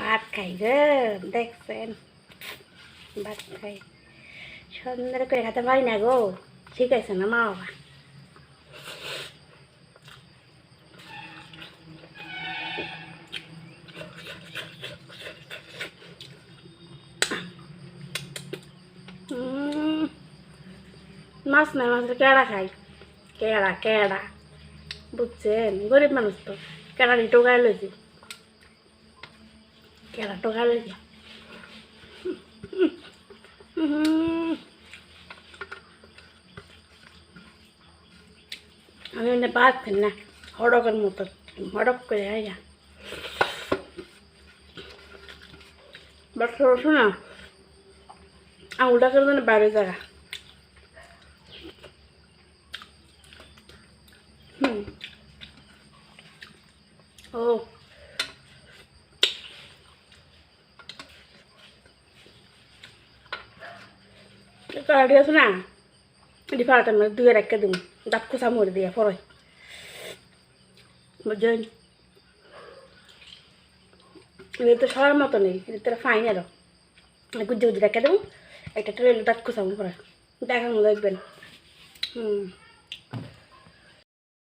ভাত খাই গে দেখছেন? ভাত খাই। সুন্দর করে খেতে পারি না গো, ঠিক আছে না মা বাবা? মাছ নাই, মাছের কেড়া খাই। কেড়া কেড়া। বুঝছেন? গরিব মানুষ তো কেড়াটি টোকাই লইছি। টোকাই লইছি উম, আমি ভাত খাই না হড়কের মতো হড়ক করে হয় যা বাট শোনা আঙুলটা করে বাইরে জায়গা হুম ও কাটি আছে না এটি ফাটার মধ্যে দুয়ে রেখে দিন দাঁত খোসা মরে দিয়ে পরে বুঝছেন এটা তো সবার মতো নেই এটা তো ফাইন আরও গুজ্জে গুজ্জে রেখে দেবো একটা ট্রেন দাঁত খোসাবো পরে দেখানো দেখবেন হুম